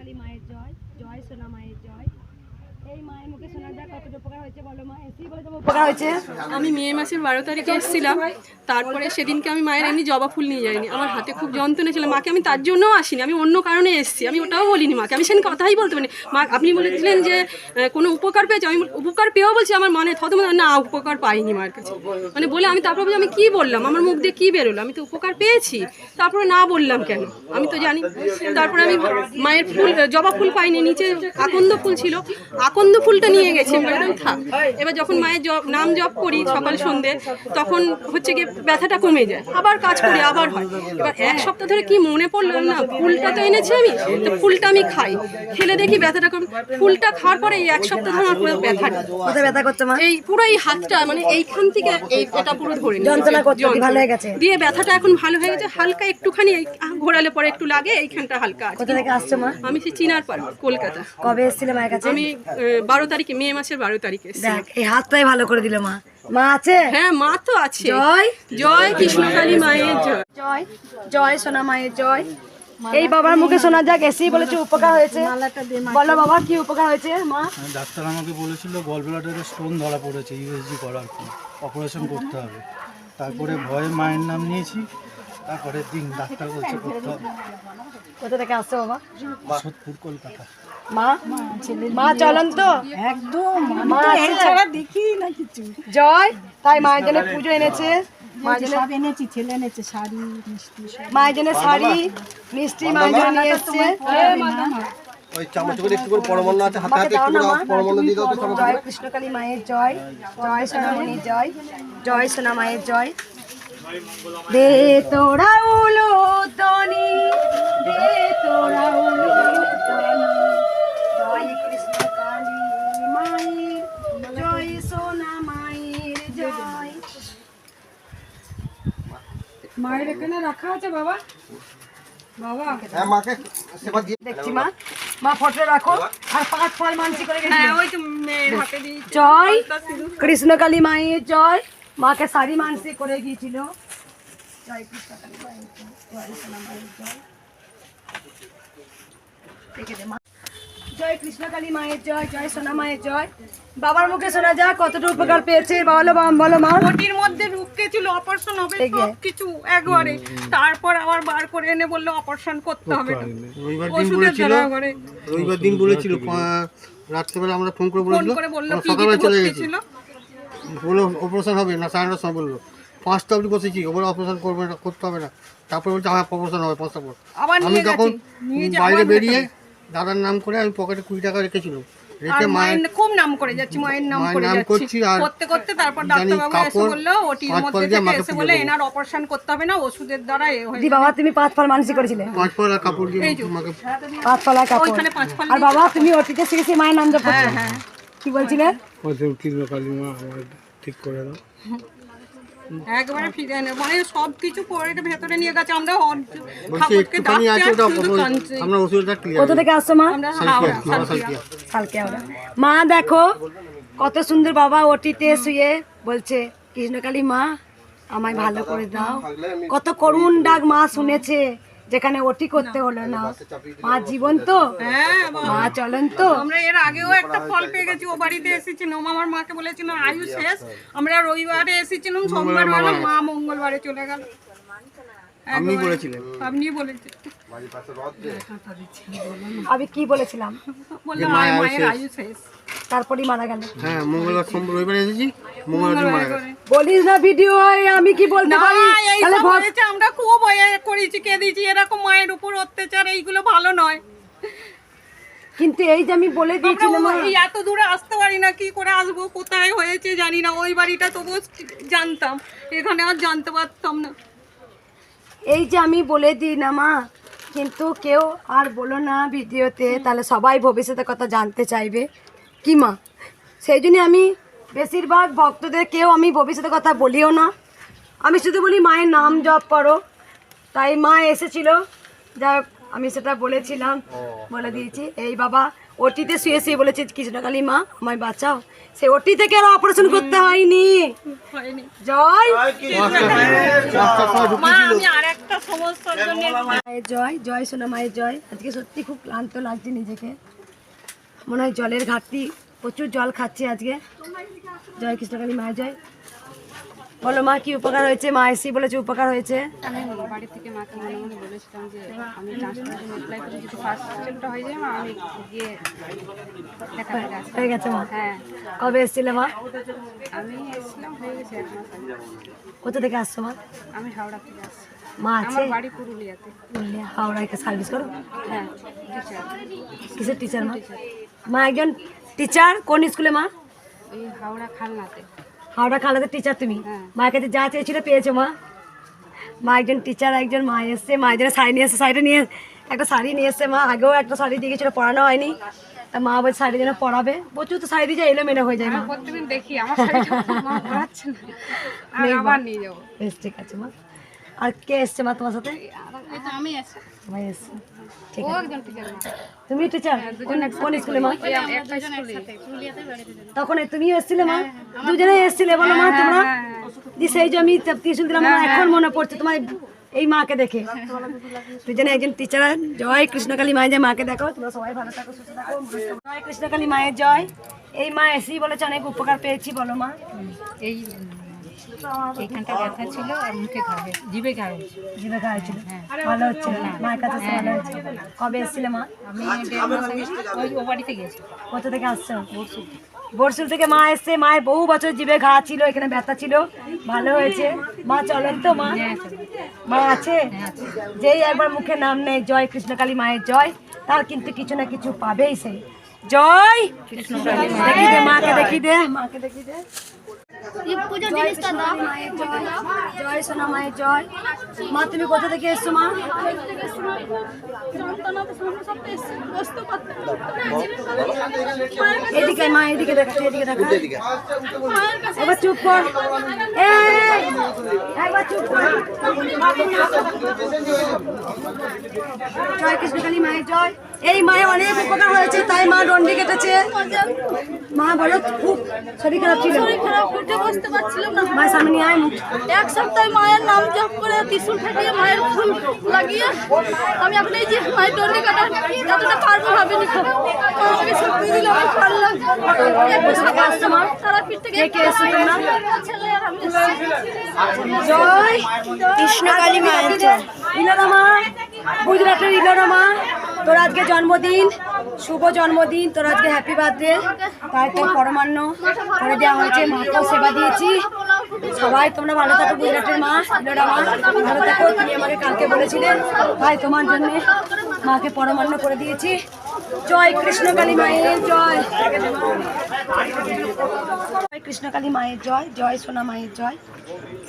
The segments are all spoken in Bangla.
কৃষ্ণকালী মায়ের জয় জয় সোনা মায়ের জয় এই মায়ের মুখে শোনা যায় কতটা উপকার হয়েছে বলো মা? এসেই বলে তোমার উপকার হয়েছে? আমি মে মাসের বারো তারিখে এসেছিলাম। তারপরে সেদিনকে আমি মায়ের এমনি জবা ফুল নিয়ে যাইনি। আমার হাতে খুব যন্ত্রণা ছিল। মাকে আমি তার জন্যও আসিনি। আমি অন্য কারণে এসেছি। আমি ওটাও বলিনি মাকে। আমি সেদিন কথাই বলতে পারিনি। মা আপনি বলেছিলেন যে কোনো উপকার পেয়েছে? আমি উপকার পেয়েও বলছি আমার মনে থত না উপকার পাইনি মার কাছে। মানে বলে আমি তারপর বলছি, আমি কি বললাম? আমার মুখ দিয়ে কী বেরোলো? আমি তো উপকার পেয়েছি। তারপরে না বললাম কেন? আমি তো জানি। তারপরে আমি মায়ের ফুল জবা ফুল পাইনি। নিচে আকন্দ ফুল ছিল। আকন্দ ফুলটা নিয়ে গেছি বললাম থাক। এবার যখন মায়ের জপ নাম জপ করি সকাল সন্ধে তখন হচ্ছে গিয়ে ব্যথাটা কমে যায়। আবার কাজ করি আবার হয়। এবার এক সপ্তাহ ধরে কি মনে পড়ল না ফুলটা তো এনেছি আমি তো ফুলটা আমি খাই। খেলে দেখি ব্যথাটা কমে ফুলটা খাওয়ার পরে এই এক সপ্তাহ ধরে আমার পুরো ব্যথা নেই। কোথায় ব্যথা করছে মা? এই পুরো এই হাতটা মানে এইখান থেকে এই এটা পুরো ধরে। যন্ত্রণা যন্ত্রণা। ভালো হয়ে গেছে? দিয়ে ব্যথাটা এখন ভালো হয়ে গেছে হালকা একটুখানি এই ঘোরালে পরে একটু লাগে এইখানটা হালকা আছে। কোথা থেকে আসছো মা? আমি সেই চিনার পার কলকাতা। কবে এসেছিলে মায়ের কাছে? আমি বারো তারিখে মে মাসের বারো তারিখে দেখ এই হাতটাই ভালো করে দিল মা। মা আছে? হ্যাঁ মা তো আছে। জয়। জয় কৃষ্ণকালী মায়ের জয়। জয় জয় সোনা মায়ের জয়। এই বাবার মুখে শোনা যাক এসেই বলেছে উপকার হয়েছে। বলো বাবা কি উপকার হয়েছে মা? ডাক্তার আমাকে বলেছিল গল ব্লাডারে স্টোন ধরা পড়েছে ইউএসজি করার পর অপারেশন করতে হবে। তারপরে ভয়ে মায়ের নাম নিয়েছি। তারপরে দিন ডাক্তার বলছে কোথা থেকে আসছো বাবা? সোদপুর কলকাতা। মা? মা চলন তো। একদম মা ছাড়া দেখি না কিছু। জয় তাই মায়ের জন্য পুজো এনেছে। মায়ের জন্য সব এনেছি ছেলে এনেছে শাড়ি মিষ্টি মায়ের জন্য শাড়ি মিষ্টি মায়ের জন্য নিয়ে এসছে। ওই চামচ করে একটু করে পরমান্ন আছে হাতে হাতে একটু করে পরমান্ন দিয়ে দাও তো জয় কৃষ্ণকালী মায়ের জয়। জয় সোনামণির জয়। জয় সোনা মায়ের জয়। দে তোরা উলো তনি দে তোরা উলো তনি জয় কৃষ্ণকালী মায়ের জয় সোনা মায়ের জয়। মায়ের এখানে রাখা আছে বাবা? বাবা। হ্যাঁ মাকে সেবা দিয়ে দেখছি মা। মা ফটো রাখো। আর পাঁচ ফল মানসি করে গেছি। হ্যাঁ ওই তো মেয়ের হাতে দিই জয় কৃষ্ণকালী মায়ের জয়। মাকে শাড়ি মানসি করে গিয়েছিল। জয় কৃষ্ণকালী মায়ের জয়, জয় সোনা মায়ের জয়। বাবার মুখে শোনা যায় কতটা উপকার পেয়েছে। বলো মা বলো মা। ওটির মধ্যে ঢুকে ছিল অপারেশন হবে সব কিছু একবারে। তারপর আবার বার করে এনে বলল অপারেশন করতে হবে। রবিবার দিন ওষুধের বলেছিল। দ্বারা রবিবার দিন বলেছিল রাত্রেবেলা আমরা ফোন করে ফোন বলেছিল। করে বলল আমরা কি সকালবেলা চলে গেছি। বলল অপারেশন হবে না সাড়ে নটার সময় বলল পাঁচটা অবধি বসেছি ওগুলো অপারেশন করবে না করতে হবে না। তারপরে বলছে আমার অপারেশন হবে পাঁচটা পর আমি নিয়ে তখন বাইরে বেরিয়ে দাদার নাম করে আমি পকেটে কুড়ি টাকা রেখেছিলাম রেখে মায়ের খুব নাম করে যাচ্ছি মায়ের নাম মায়ের করে নাম করছি আর করতে করতে তারপর ডাক্তারবাবু এসে বলল ওটির মধ্যে থেকে এসে বলে এনার অপারেশন করতে হবে না ওষুধের দ্বারা এ হয়ে বাবা তুমি পাঁচ ফল মানসি করেছিলে। পাঁচ পর কাপড় দিয়ে মাকে পাঁচ ফলা কাপড়। ওইখানে পাঁচ ফল আর বাবা তুমি অতীতে শ্রী শ্রী মায়ের নাম জপ করছ হ্যাঁ। কি বলছিলে? মা আমার ঠিক করে দাও। একবারে ফিরে এনে মানে সব কিছু পরে ভেতরে নিয়ে গেছে। আমরা ঠাকুরকে ডাকতে ওটা আর শুধু কাঁদছে। আমরা ওষুধটা ক্লিয়ার কোথা থেকে আসছো মা? কালকে আমরা মা দেখো কত সুন্দর বাবা ওটিতে শুয়ে বলছে কৃষ্ণকালী মা আমায় ভালো করে দাও। কত করুণ ডাক মা শুনেছে। যেখানে ওটি করতে হলো না। মা জীবন তো। হ্যাঁ। মা চলেন তো। আমরা এর আগেও একটা ফল পেয়ে গেছি ও বাড়িতে এসেছিলাম আমার মাকে বলেছিলাম আয়ু শেষ। আমরা রবিবারে এসেছিলাম সোমবার মা মঙ্গলবারে চলে গেল। আপনি বলেছিলেন আপনি বলেছেন আমি কি বলেছিলাম? বলল "আয়, মায়ের শেষ। তারপরেই মারা গেল। হ্যাঁ মঙ্গলবার সোমবার রবিবার এসেছি মঙ্গলবার মারা গেছে। বলিস না ভিডিও আমি কি বলতে পারি? এই তাহলে হয়েছে আমরা খুব ভয়ে করেছি কেঁদেছি এরকম মায়ের উপর অত্যাচার এইগুলো ভালো নয়। কিন্তু এই যে আমি বলে দিয়েছিলাম এত দূরে আসতে পারি না কি করে আসব কোথায় হয়েছে জানি না ওই বাড়িটা তবু জানতাম এখানে আর জানতে পারতাম না। এই যে আমি বলে দিই না মা কিন্তু কেউ আর বলো না ভিডিওতে তাহলে সবাই ভবিষ্যতের কথা জানতে চাইবে। কি মা? সেই জন্য আমি বেশিরভাগ ভক্তদের কেউ আমি ভবিষ্যতের কথা বলিও না। আমি শুধু বলি মায়ের নাম জপ করো। তাই মা এসেছিল। যা আমি সেটা বলেছিলাম বলে দিয়েছি। এই বাবা ওটিতে শুয়ে শুয়ে বলেছে কৃষ্ণকালী মা আমায় বাঁচাও। সে ওটি থেকে আর অপারেশন করতে হয়নি। জয়। মায়ের জয় জয় সোনা মায়ের জয়। আজকে সত্যি খুব ক্লান্ত লাগছে নিজেকে। মনে হয় জলের ঘাটতি প্রচুর জল খাচ্ছি আজকে। জয় কৃষ্ণকালী মায়ের জয়। বলো মা কি উপকার হয়েছে? মা এসি বলেছে উপকার হয়েছে। বাড়ি থেকে মাকে মনে মনে বলেছিলাম যে আমি ট্রান্সফারের অ্যাপ্লাই করে যদি ফার্স্ট স্টেপটা হয়ে যায় মা আমি গিয়ে দেখা হয়ে গেছে মা? হ্যাঁ। কবে এসেছিলে মা? আমি এসেছিলাম হয়ে গেছে এক মাস আগে। কোথা থেকে আসছো মা? আমি হাওড়া থেকে আসছি। মা আছে? আমার বাড়ি পুরুলিয়াতে। বললে হাওড়ায় সার্ভিস করো। হ্যাঁ টিচার কিসের টিচার মা? মা একজন টিচার কোন স্কুলে মা? হাওড়া খালনাতে। হাওড়া খালাতে টিচার তুমি। মায়ের কাছে যা চেয়েছিল পেয়েছ মা। মা একজন টিচার একজন মা এসছে। মা একজন শাড়ি নিয়ে এসছে শাড়িটা নিয়ে একটা শাড়ি নিয়ে এসছে মা। আগেও একটা শাড়ি দিয়ে গেছিল পড়ানো হয়নি। তা মা বলছে শাড়ি যেন পড়াবে প্রচুর তো শাড়ি দিয়ে এলোমেলো হয়ে যায় মা। প্রত্যেকদিন দেখি। আমার বেশ ঠিক আছে মা। আর কে এসছে মা তোমার সাথে? আমি আছি। ভাই এসছে। ঠিক আছে। একজন টিচার মা। তুমি টিচার কোন স্কুলে মা? তখন তুমিও এসেছিলে মা? দুজনে এসেছিলে বলো মা তোমরা? সেই যে আমি টিউশন দিলাম আমার এখন মনে পড়ছে তোমার এই মাকে দেখে। দুজনে একজন টিচার জয় কৃষ্ণকালী মায়ের জয় মাকে দেখো তোমরা সবাই ভালো থাকো সুস্থ থাকো। জয় কৃষ্ণকালী মায়ের জয়। এই মা এসেই বলেছে অনেক উপকার পেয়েছি বলো মা। এই এইখানটা ব্যথা ছিল আর মুখে ঘা জিভে ঘা জিভে খাওয়াইছিল ভালো হচ্ছে মায়ের কাছে ভালো হচ্ছে। কবে এসেছিলে মা? আমি ওই ও বাড়িতে গেছি কোথা থেকে আসছো? বরসুল থেকে। মা এসছে। মায়ের বহু বছর জিভে ঘা ছিল এখানে ব্যথা ছিল। ভালো হয়েছে। মা চলেন তো মা। মা আছে? যেই একবার মুখে নাম নেই জয় কৃষ্ণকালী মায়ের জয় তার কিন্তু কিছু না কিছু পাবেই সে। জয়! দে মাকে দেখি দে। মাকে দেখি দে। জয় মায়ের জয়। জয় সোনা মায়ের জয়। মা তুমি কোথা থেকে এসছো মা? এদিকে মা এদিকে এদিকে দেখা। এবার চুপ কর। এই, একবার চুপ কর। জয় কৃষ্ণকালী মায়ের জয়। এই মায়ের অনেক উপকার হয়েছে তাই মা দণ্ডি কেটেছে। মা বলো খুব শরীর খারাপ ছিল। খারাপ উঠে বসতে পারছিলাম না। সামনে আয় এক সপ্তাহে মায়ের নাম জপ করে ত্রিশুল ঠাকিয়ে মায়ের ফুল লাগিয়ে আমি এখন এই যে মায়ের দণ্ডি কাটা যতটা পারব ভাবিনি মা আমাকে শক্তি দিল আমি পারলাম মা এসেছি। জয় কৃষ্ণকালী মায়ের জয়। ইলোরামা গুজরাটের ইলোরামা তোর আজকে জন্মদিন। শুভ জন্মদিন, তোর আজকে হ্যাপি বার্থডে তাই তোর পরমান্ন করে দেওয়া হয়েছে, মাকেও সেবা দিয়েছি। সবাই, তোমরা ভালো থাকো, গুজরাটের মা মা, ভালো থাকো। তুমি আমাকে কালকে বলেছিলেন, ভাই, তোমার জন্যে মাকে পরমান্ন করে দিয়েছি। জয় কৃষ্ণকালী মায়ের জয় জয়। কৃষ্ণকালী মায়ের জয় জয় সোনা মায়ের জয়।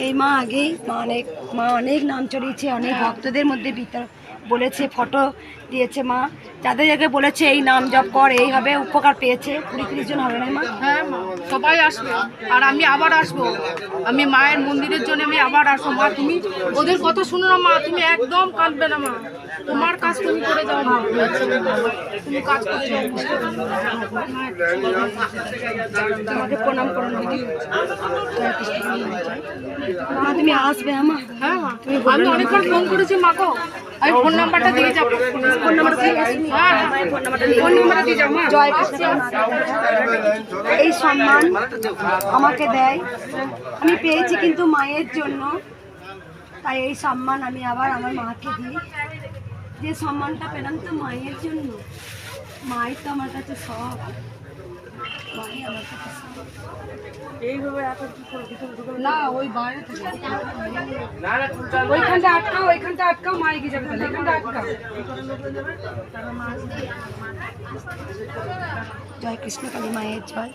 এই মা আগেই মা অনেক মা অনেক নাম চড়িয়েছে অনেক ভক্তদের মধ্যে বিতর বলেছে ফটো দিয়েছে মা। যাদের জায়গায় বলেছে এই নাম জপ কর এইভাবে উপকার পেয়েছে। কুড়ি তিরিশ জন হবে না মা? হ্যাঁ মা সবাই আসবে। আর আমি আবার আসব। আমি মায়ের মন্দিরের জন্য আমি আবার আসব। মা তুমি ওদের কথা শুনো না মা তুমি একদম কাঁদবে না মা। তোমার কাজ তুমি করে যাও মা। তুমি কাজ করে যাও। তোমাকে প্রণাম মা। তুমি আসবে আমা হ্যাঁ মা। আমি অনেকবার ফোন করেছি মাকে আমি ফোন নাম্বারটা দিয়ে যাব। ফোন নাম্বারটা দিয়ে হ্যাঁ ফোন নাম্বারটা দিয়ে যাব। জয় কৃষ্ণ। এই সম্মান আমাকে দেয়। আমি পেয়েছি কিন্তু মায়ের জন্য। তাই এই সম্মান আমি আবার আমার মাকে দিই। যে সম্মানটা পেলাম তো মায়ের জন্য। মায়ের তো আমার কাছে সব। মাই আমার কাছে সব না ওই বাইরে থেকে। ওইখানটা আটকাও ওইখানটা আটকাও মা গিয়ে যাবে তাহলে। এখানটা আটকাও। জয় কৃষ্ণ কালী মায়ের জয়।